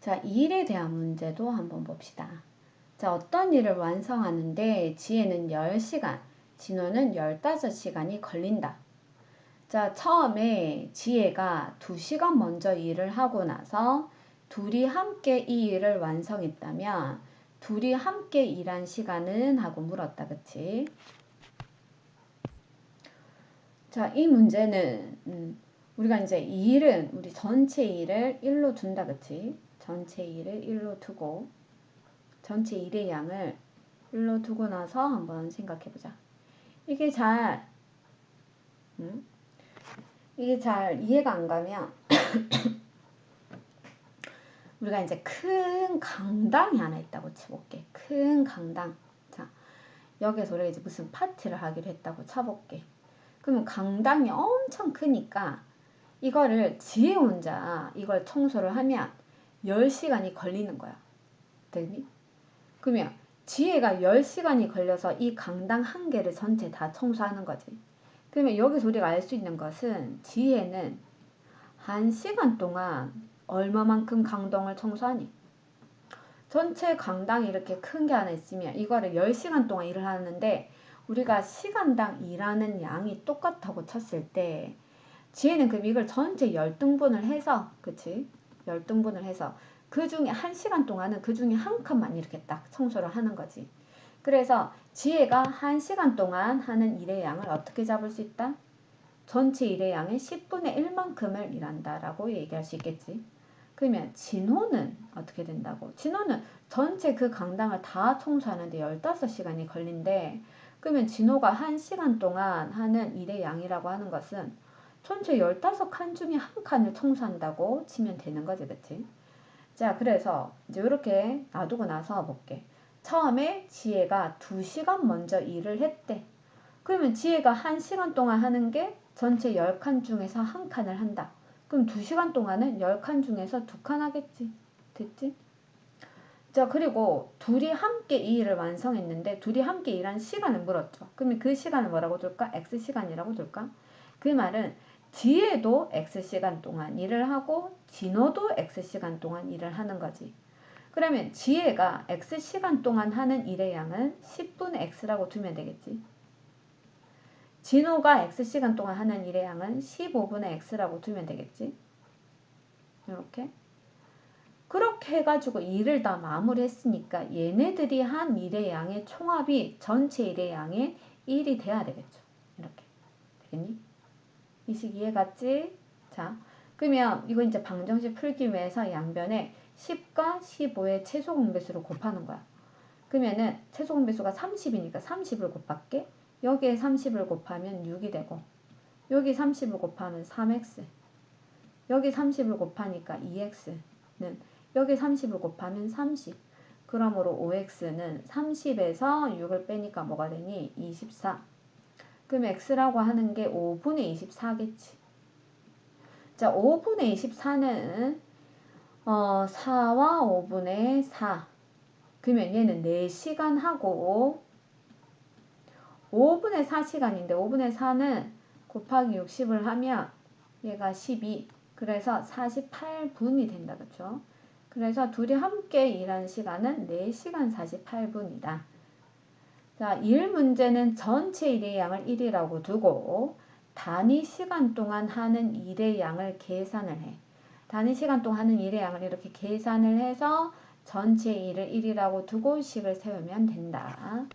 자, 이 일에 대한 문제도 한번 봅시다. 자, 어떤 일을 완성하는데 지혜는 10시간, 진호는 15시간이 걸린다. 자, 처음에 지혜가 2시간 먼저 일을 하고 나서 둘이 함께 이 일을 완성했다면 둘이 함께 일한 시간은 하고 물었다. 그치? 자, 이 문제는 음, 우리가 이제 이 일은 우리 전체 일을 1로 둔다. 그치? 전체 일을 1로 두고 전체 일의 양을 1로 두고 나서 한번 생각해 보자. 이게 잘 음? 이게 잘 이해가 안 가면 우리가 이제 큰 강당이 하나 있다고 쳐볼게. 큰 강당. 자, 여기서 우리가 이제 무슨 파티를 하기로 했다고 쳐볼게. 그러면 강당이 엄청 크니까 이거를 지혜 혼자 이걸 청소를 하면 10시간이 걸리는 거야. 되니? 그러면 지혜가 10시간이 걸려서 이 강당 한 개를 전체 다 청소하는 거지. 그러면 여기서 우리가 알 수 있는 것은 지혜는 1시간 동안 얼마만큼 강당을 청소하니? 전체 강당이 이렇게 큰 게 하나 있으면 이거를 10시간 동안 일을 하는데 우리가 시간당 일하는 양이 똑같다고 쳤을 때 지혜는 그럼 이걸 전체 열등분을 해서 그치? 열등분을 해서 그 중에 한 시간 동안은 그 중에 한 칸만 이렇게 딱 청소를 하는 거지. 그래서 지혜가 한 시간 동안 하는 일의 양을 어떻게 잡을 수 있다? 전체 일의 양의 10분의 1만큼을 일한다라고 얘기할 수 있겠지. 그러면 진호는 어떻게 된다고? 진호는 전체 그 강당을 다 청소하는데 15시간이 걸린대. 그러면 진호가 1시간 동안 하는 일의 양이라고 하는 것은 전체 15칸 중에 한 칸을 청소한다고 치면 되는 거지, 그치? 자, 그래서 이제 이렇게 놔두고 나서 볼게. 처음에 지혜가 2시간 먼저 일을 했대. 그러면 지혜가 1시간 동안 하는 게 전체 10칸 중에서 한 칸을 한다. 그럼 2시간 동안은 10칸 중에서 2칸 하겠지. 됐지? 자, 그리고 둘이 함께 이 일을 완성했는데 둘이 함께 일한 시간을 물었죠. 그러면 그 시간을 뭐라고 둘까? X시간이라고 둘까? 그 말은 지혜도 X시간 동안 일을 하고 진호도 X시간 동안 일을 하는 거지. 그러면 지혜가 X시간 동안 하는 일의 양은 10분의 X라고 두면 되겠지. 진호가 X시간 동안 하는 일의 양은 15분의 X라고 두면 되겠지. 이렇게. 그렇게 해가지고 일을 다 마무리했으니까 얘네들이 한 일의 양의 총합이 전체 일의 양의 1이 돼야 되겠죠. 이렇게. 되겠니? 이식 이해갔지? 자, 그러면 이거 이제 방정식 풀기 위해서 양변에 10과 15의 최소 공배수를 곱하는 거야. 그러면은 최소 공배수가 30이니까 30을 곱할게. 여기에 30을 곱하면 6이 되고 여기 30을 곱하면 3x 여기 30을 곱하니까 2x는 여기 30을 곱하면 30. 그러므로 5x는 30에서 6을 빼니까 뭐가 되니? 24. 그럼 x라고 하는 게 5분의 24겠지. 자, 5분의 24는 어, 4와 5분의 4. 그러면 얘는 4시간 하고 5분의 4시간인데 5분의 4는 곱하기 60을 하면 얘가 12. 그래서 48분이 된다. 그렇죠? 그래서 둘이 함께 일한 시간은 4시간 48분이다. 자, 일 문제는 전체 일의 양을 1이라고 두고 단위 시간 동안 하는 일의 양을 계산을 해. 단위 시간 동안 하는 일의 양을 이렇게 계산을 해서 전체 일을 1이라고 두고 식을 세우면 된다.